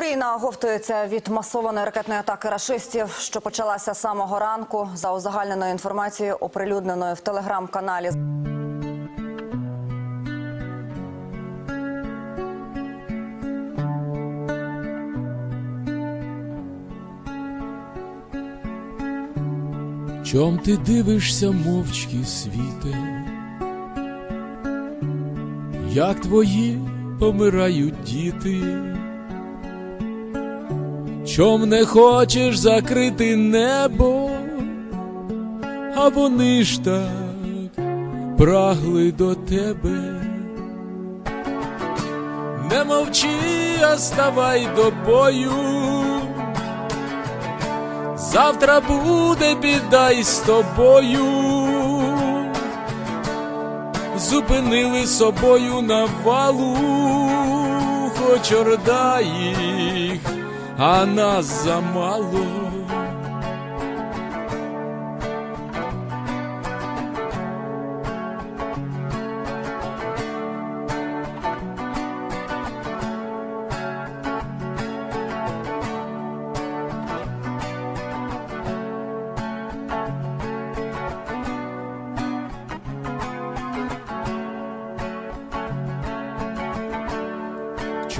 Україна оговтується від масованої ракетної атаки рашистів, що почалася самого ранку. За узагальненою інформацією, оприлюдненою в телеграм-каналі. Чом ти дивишся мовчки світе, як твої помирають діти, чом не хочеш закрити небо, а вони ж так прагли до тебе. Не мовчи, а ставай до бою. Завтра буде біда й з тобою. Зупинили собою навалу, хоч орда їх, а нас замало.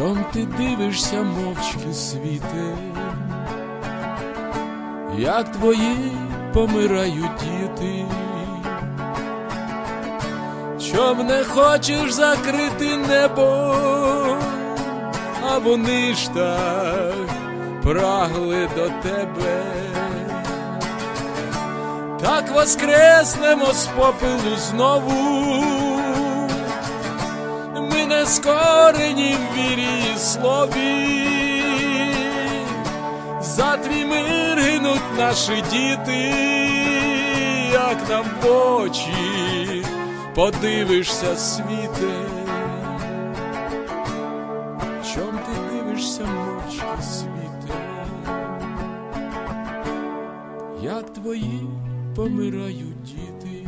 Чом ти дивишся мовчки світе, як твої помирають діти, чом не хочеш закрити небо, а вони ж так прагли до тебе, так воскреснемо з попелу знову ми не скорені в вірі і слові, за твій мир гинуть наші діти, як нам в очі подивишся світе, чом ти дивишся мовчки світе, як твої помирають діти.